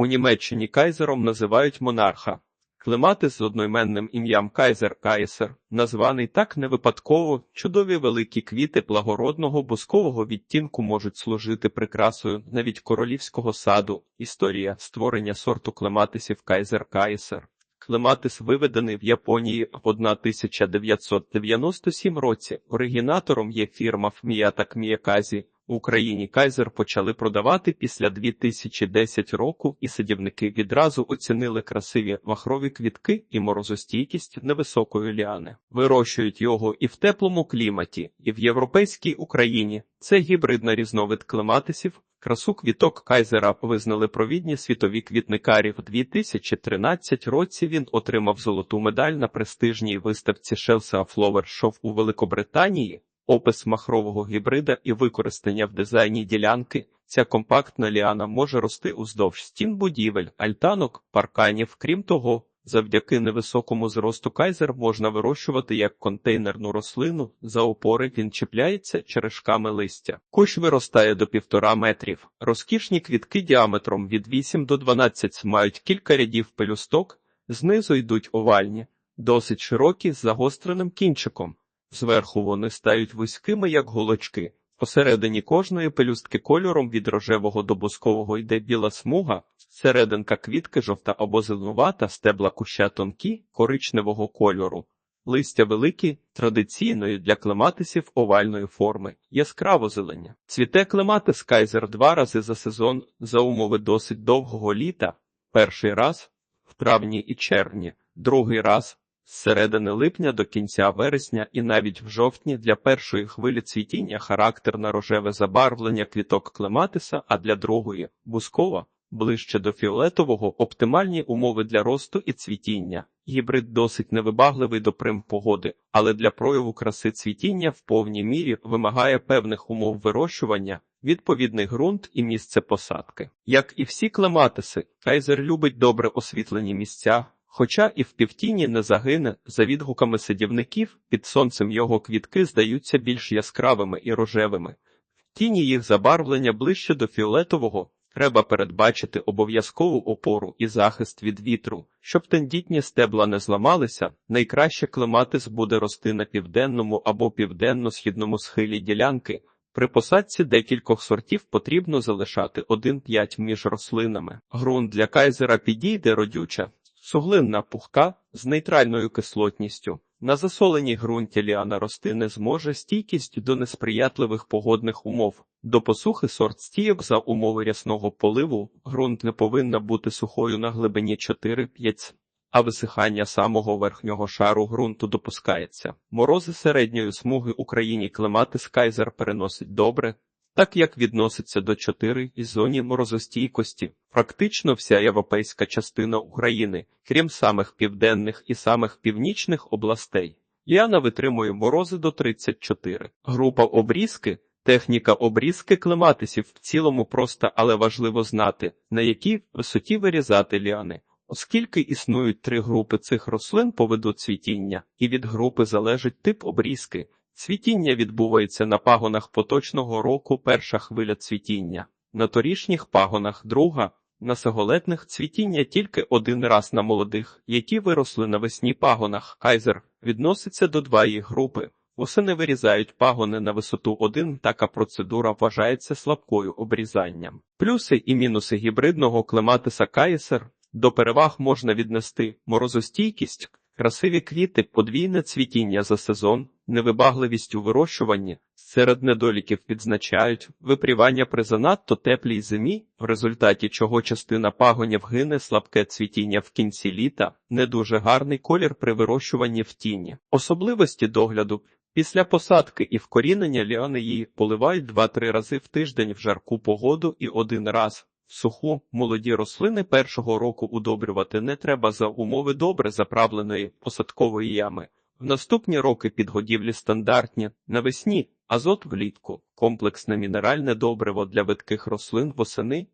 У Німеччині кайзером називають монарха. Клематис з одноіменним ім'ям Кайзер Кайсер, названий так не випадково, чудові великі квіти благородного бускового відтінку можуть служити прикрасою навіть королівського саду. Історія створення сорту клематисів Кайзер Кайсер. Клематис виведений в Японії в 1997 році. Оригінатором є фірма Фміята Кміяказі. В Україні Кайзер почали продавати після 2010 року, і садівники відразу оцінили красиві махрові квітки і морозостійкість невисокої ліани. Вирощують його і в теплому кліматі, і в європейській Україні. Це гібридна різновид клематисів. Красу квіток Кайзера визнали провідні світові квітникарі. В 2013 році він отримав золоту медаль на престижній виставці Chelsea Flower Show у Великобританії. Опис махрового гібрида і використання в дизайні ділянки. Ця компактна ліана може рости уздовж стін будівель, альтанок, парканів. Крім того, завдяки невисокому зросту кайзер можна вирощувати як контейнерну рослину. За опори він чіпляється черешками листя. Кущ виростає до півтора метрів. Розкішні квітки діаметром від 8 до 12 мають кілька рядів пелюсток, знизу йдуть овальні, досить широкі з загостреним кінчиком. Зверху вони стають вузькими, як голочки. Посередині кожної пелюстки кольором від рожевого до бускового йде біла смуга, серединка квітки жовта або зеленувата, стебла куща тонкі, коричневого кольору. Листя великі, традиційної для клематисів овальної форми, яскраво зелені. Цвіте клематис кайзер два рази за сезон за умови досить довгого літа. Перший раз в травні і червні, другий раз з середини липня до кінця вересня і навіть в жовтні для першої хвилі цвітіння характерне рожеве забарвлення квіток клематиса, а для другої бускова, ближче до фіолетового, оптимальні умови для росту і цвітіння. Гібрид досить невибагливий до прим погоди, але для прояву краси цвітіння в повній мірі вимагає певних умов вирощування, відповідний ґрунт і місце посадки. Як і всі клематиси, кайзер любить добре освітлені місця. Хоча і в півтіні не загине, за відгуками садівників, під сонцем його квітки здаються більш яскравими і рожевими. В тіні їх забарвлення ближче до фіолетового, треба передбачити обов'язкову опору і захист від вітру. Щоб тендітні стебла не зламалися, найкраще клематис буде рости на південному або південно-східному схилі ділянки. При посадці декількох сортів потрібно залишати 1-5 між рослинами. Грунт для кайзера підійде родюча, Суглинна пухка з нейтральною кислотністю. На засоленій ґрунті ліана рости не зможе стійкість до несприятливих погодних умов. До посухи сорт стійок за умови рясного поливу ґрунт не повинна бути сухою на глибині 4-5, а висихання самого верхнього шару ґрунту допускається. Морози середньої смуги Україні клематис кайзер переносить добре, так як відноситься до 4 із зоні морозостійкості, практично вся європейська частина України, крім самих південних і самих північних областей. Ліана витримує морози до 34. Група обрізки. Техніка обрізки клематисів в цілому проста, але важливо знати, на якій висоті вирізати ліани. Оскільки існують три групи цих рослин по виду цвітіння, і від групи залежить тип обрізки. Цвітіння відбувається на пагонах поточного року перша хвиля цвітіння, на торішніх пагонах друга, на саголетних цвітіння тільки один раз на молодих, які виросли навесні пагонах. Кайзер відноситься до двоєї групи. Восени вирізають пагони на висоту 1, така процедура вважається слабкою обрізанням. Плюси і мінуси гібридного клематиса кайсер до переваг можна віднести морозостійкість, красиві квіти, подвійне цвітіння за сезон, невибагливість у вирощуванні. Серед недоліків відзначають випрівання при занадто теплій зимі, в результаті чого частина пагонів гине слабке цвітіння в кінці літа, не дуже гарний колір при вирощуванні в тіні. Особливості догляду після посадки і вкорінення ліани її поливають 2-3 рази в тиждень в жарку погоду і один раз. Суху молоді рослини першого року удобрювати не треба за умови добре заправленої посадкової ями. В наступні роки підгодівлі стандартні навесні азот влітку, комплексне мінеральне добриво для видких рослин восени,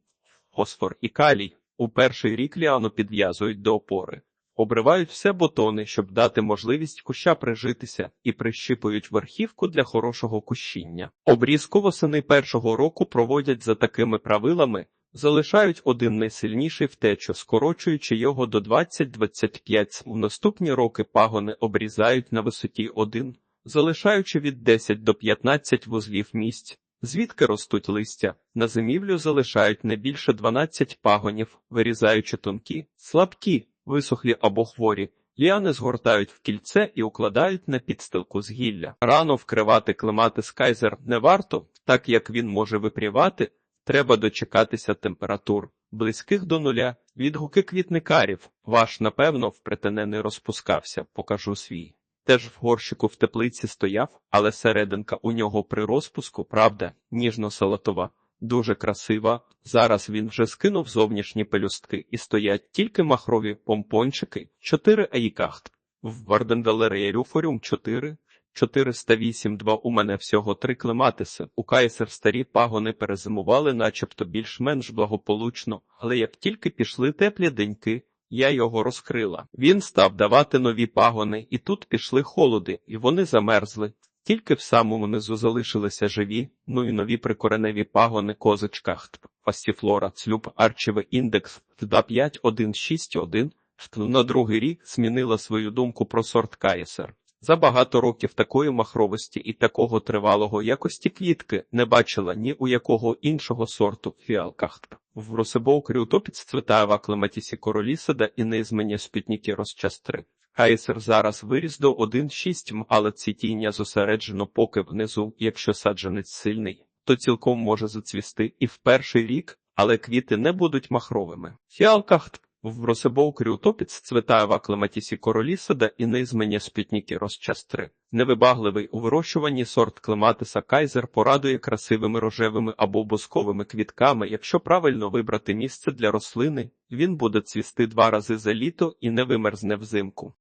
фосфор і калій. У перший рік ліану підв'язують до опори, обривають все бутони, щоб дати можливість куща прижитися, і прищипують верхівку для хорошого кущіння. Обрізку восени першого року проводять за такими правилами. Залишають один найсильніший втечу, скорочуючи його до 20-25 У наступні роки пагони обрізають на висоті 1, залишаючи від 10 до 15 вузлів місць. Звідки ростуть листя, на зимівлю залишають не більше 12 пагонів, вирізаючи тонкі, слабкі, висохлі або хворі. Ліани згортають в кільце і укладають на підстилку з гілля. Рано вкривати клематис кайзер не варто, так як він може випрівати, треба дочекатися температур, близьких до нуля, відгуки квітникарів. Ваш, напевно, впретене не розпускався, покажу свій. Теж в горщику в теплиці стояв, але серединка у нього при розпуску, правда, ніжно-салатова, дуже красива. Зараз він вже скинув зовнішні пелюстки і стоять тільки махрові помпончики, 4 аїкахт. В Варденделереї Рюфоріум 4, 408-2 у мене всього три клематиси. У кайсер старі пагони перезимували начебто більш-менш благополучно, але як тільки пішли теплі деньки, я його розкрила. Він став давати нові пагони, і тут пішли холоди, і вони замерзли. Тільки в самому низу залишилися живі, ну і нові прикореневі пагони козочках, пастіфлора, цлюб, арчевий індекс, 25161. На другий рік змінила свою думку про сорт каєсер. За багато років такої махровості і такого тривалого якості квітки не бачила ні у якого іншого сорту фіалках. В Росебоу крютопіц цвітає в аклематісі королісада і неізмені спітніки розчастри. Кайсер зараз виріс до 1,6 м, але цвітіння зосереджено поки внизу, якщо саджанець сильний, то цілком може зацвісти і в перший рік, але квіти не будуть махровими. Фіалках в Росебоу крютопіц цвітає в аклематісі королісада і низмені спітніки розчастри. Невибагливий у вирощуванні сорт клематиса кайзер порадує красивими рожевими або босковими квітками. Якщо правильно вибрати місце для рослини, він буде цвісти два рази за літо і не вимерзне взимку.